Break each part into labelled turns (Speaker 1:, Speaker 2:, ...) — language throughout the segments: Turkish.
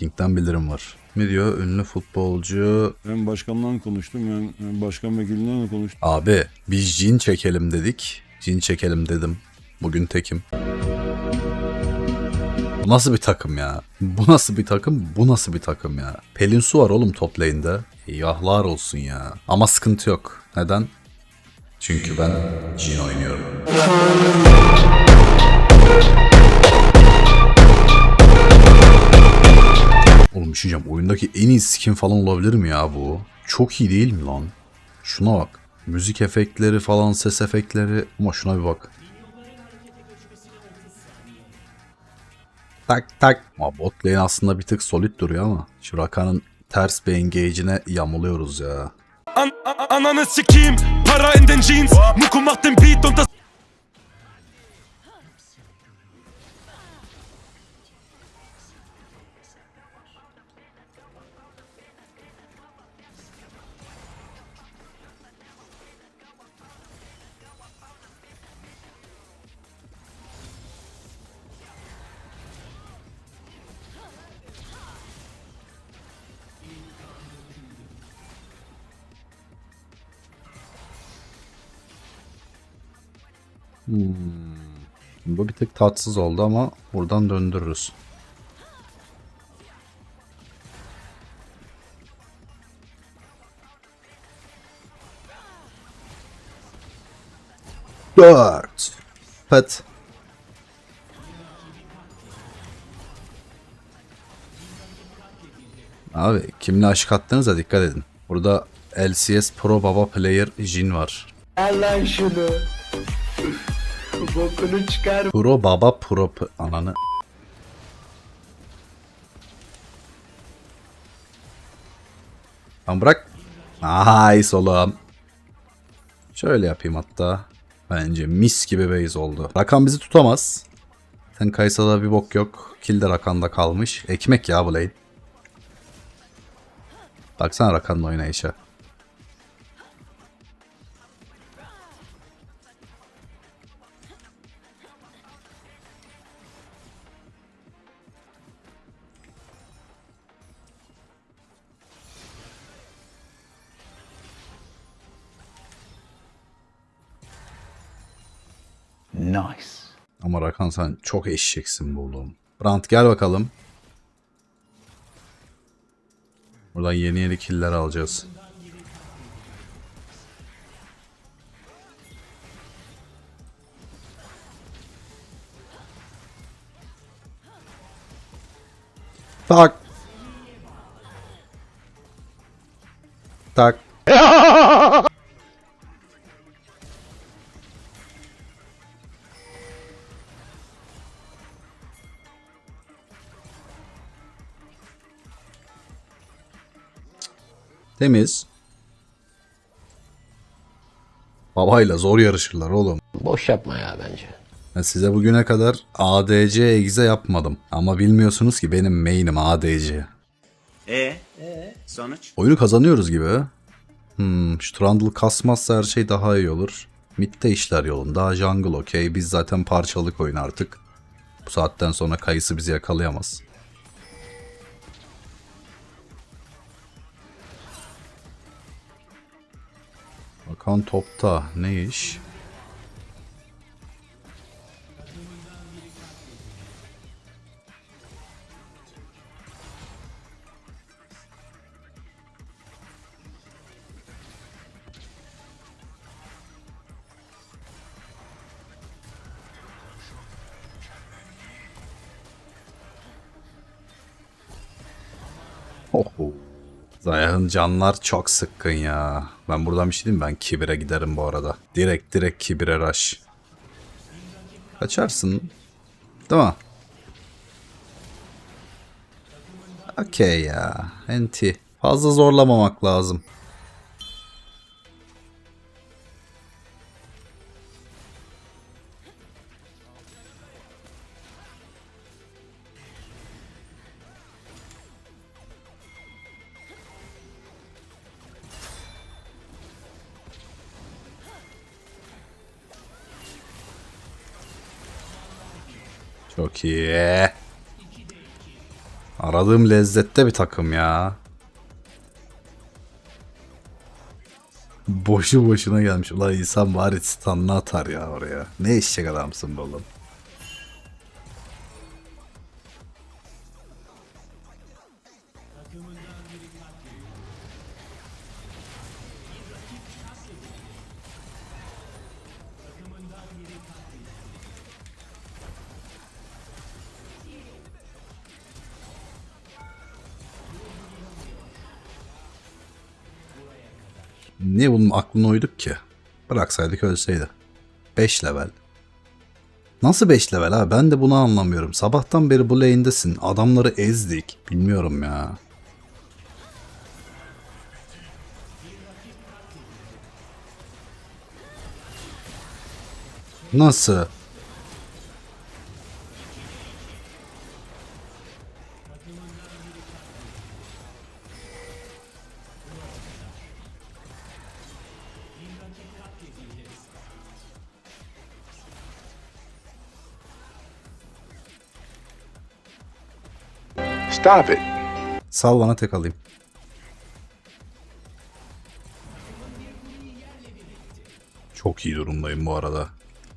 Speaker 1: King'den bildirim var. Ne diyor? Ünlü futbolcu...
Speaker 2: Hem başkanla konuştum hem, hem başkan vekilinden de konuştum.
Speaker 1: Abi biz jin çekelim dedik. Jin çekelim dedim. Bugün tekim. Bu nasıl bir takım ya? Bu nasıl bir takım? Bu nasıl bir takım ya? Pelin Su var oğlum top lane'de. Yahlar olsun ya. Ama sıkıntı yok. Neden? Çünkü ben Jin oynuyorum. Oğlum bir şey diyeceğim. Oyundaki en iyi skin falan olabilir mi ya bu? Çok iyi değil mi lan? Şuna bak. Müzik efektleri falan, ses efektleri. Ama şuna bir bak. Tak tak. Ama bot lane aslında bir tık solid duruyor ama. Şu Rakan'ın ters bir engage'ine yamuluyoruz ya.
Speaker 3: An an Ananı sikeyim Para in Jeans Muku Beat und
Speaker 1: Bu bir tık tatsız oldu ama buradan döndürürüz. Dört. Pet. Abi kimle aşık attığınıza dikkat edin. Burada LCS Pro Baba Player Jin var.
Speaker 4: Al lan şunu. Bokunu çıkar.
Speaker 1: Pro Baba Pro ananı. Lan bırak. Nice oğlum. Şöyle yapayım hatta. Bence mis gibi base oldu. Rakan bizi tutamaz. Sen Kaysa'da bir bok yok. Kill de Rakan'da kalmış. Ekmek ya bu lane. Baksana Rakan'ın oynayışa.
Speaker 4: Nice.
Speaker 1: Ama Rakan sen çok eşeksin bu oğlum. Brant gel bakalım. Buradan yeni yeni killer alacağız. Tak. Tak. Temiz. Babayla zor yarışırlar oğlum.
Speaker 4: Boş yapma ya bence.
Speaker 1: Ben size bugüne kadar ADC egze yapmadım. Ama bilmiyorsunuz ki benim main'im ADC.
Speaker 5: E? Sonuç?
Speaker 1: Oyunu kazanıyoruz gibi. Hmm, şu Trundle kasmazsa her şey daha iyi olur. Mid'de işler yolunda. Jungle okey. Biz zaten parçalık oyun artık. Bu saatten sonra kayısı bizi yakalayamaz. Bakan topta. Ne iş? Oho. Zayah'ın canlar çok sıkkın ya. Ben buradan bir şey diyeyim ben kibire giderim bu arada. Direkt direkt kibire rush. Kaçarsın. Değil mi? Okey ya. Enti. Fazla zorlamamak lazım. Çok iyi. Aradığım lezzette bir takım ya. Boşu boşuna gelmiş. Ulan insan bari standını atar ya oraya. Ne eşek adamsın be oğlum. Niye bunun aklına uyduk ki? Bıraksaydık ölseydi. 5 level. Nasıl 5 level ha? Ben de bunu anlamıyorum. Sabahtan beri bu lane'desin. Adamları ezdik. Bilmiyorum ya. Nasıl?
Speaker 6: Stop it.
Speaker 1: Sal bana tek alayım. Çok iyi durumdayım bu arada.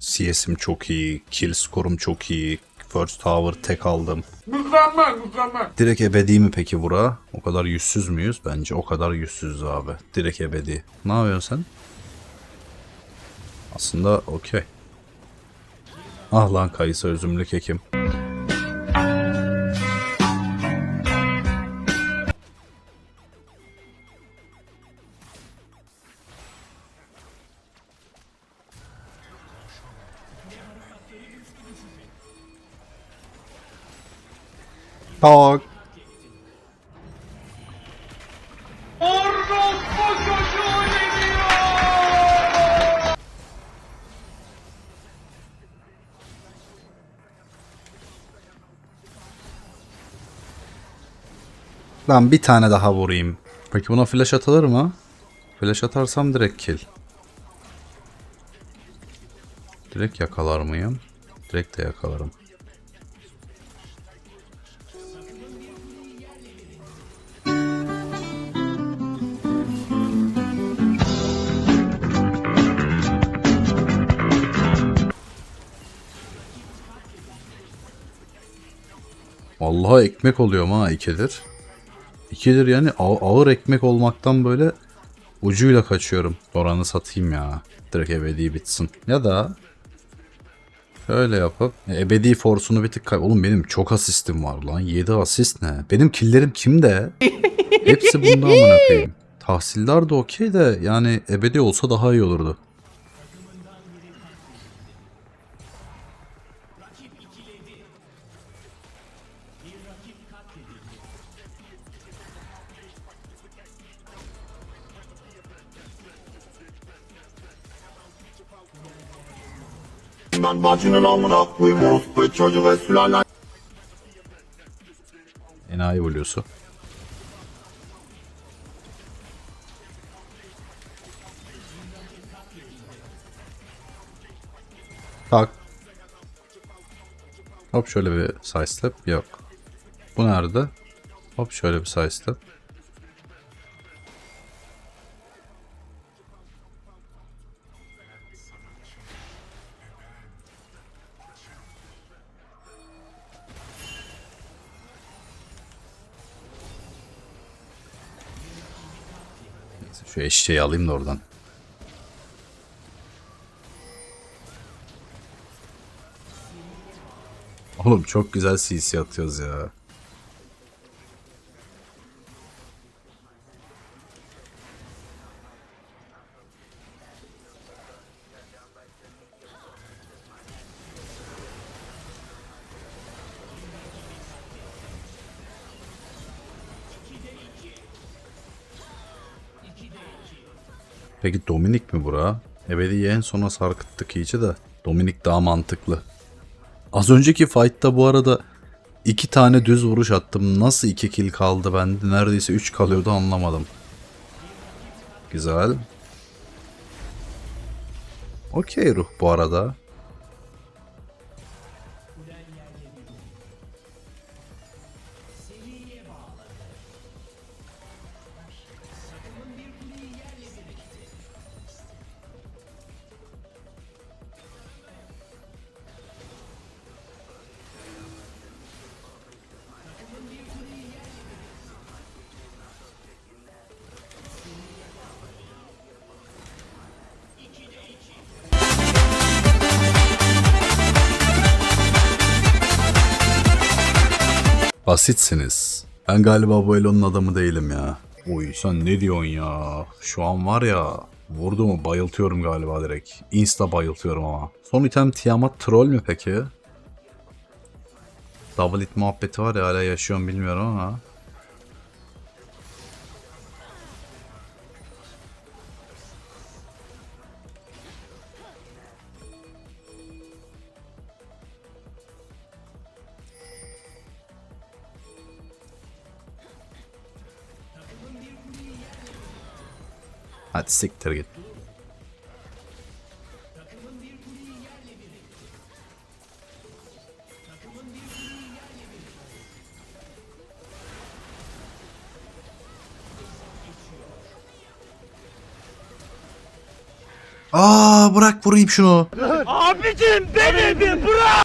Speaker 1: CS'im çok iyi, kill score'um çok iyi. First tower tek aldım. Mükemmel mükemmel. Direkt ebedi mi peki bura? O kadar yüzsüz müyüz? Bence o kadar yüzsüzüz abi. Direkt ebedi. Ne yapıyorsun sen? Aslında okey. Ah lan kayısı özümlü kekim. Tak. Ben bir tane daha vurayım. Peki buna flash atılır mı? Flash atarsam direkt kill. Direkt yakalar mıyım? Direkt de yakalarım. Vallahi ekmek oluyor ha ikidir. İkidir yani ağ- ağır ekmek olmaktan böyle ucuyla kaçıyorum. Oranı satayım ya. Direkt ebedi bitsin. Ya da şöyle yapıp e, ebedi force'unu bir tık kay... Oğlum benim çok asistim var lan. 7 asist ne? Benim killerim kimde? Hepsi bunda amına koyayım. Tahsildar da okey de yani ebedi olsa daha iyi olurdu.
Speaker 7: Ben bacının amına koyayım orospu çocuğu ve sülalen
Speaker 1: Enayi Blue'su. Tak. Hop şöyle bir side step. Yok. Bu nerede? Hop şöyle bir side step. Şu eşeği alayım da oradan. Oğlum çok güzel CC atıyoruz ya. Peki Dominik mi bura? Ebedi'yi en sona sarkıttık iyice de. Dominik daha mantıklı. Az önceki fight'ta bu arada iki tane düz vuruş attım. Nasıl iki kill kaldı bende? Neredeyse üç kalıyordu anlamadım. Güzel. Okey ruh bu arada. Basitsiniz. Ben galiba bu Elon'un adamı değilim ya. Uy sen ne diyorsun ya? Şu an var ya vurdu mu bayıltıyorum galiba direkt. Insta bayıltıyorum ama. Son item Tiamat troll mü peki? Double hit muhabbeti var ya hala yaşıyorum bilmiyorum ama. Hadi siktir git. Aa bırak vurayım şunu.
Speaker 3: Abicim beni bir bırak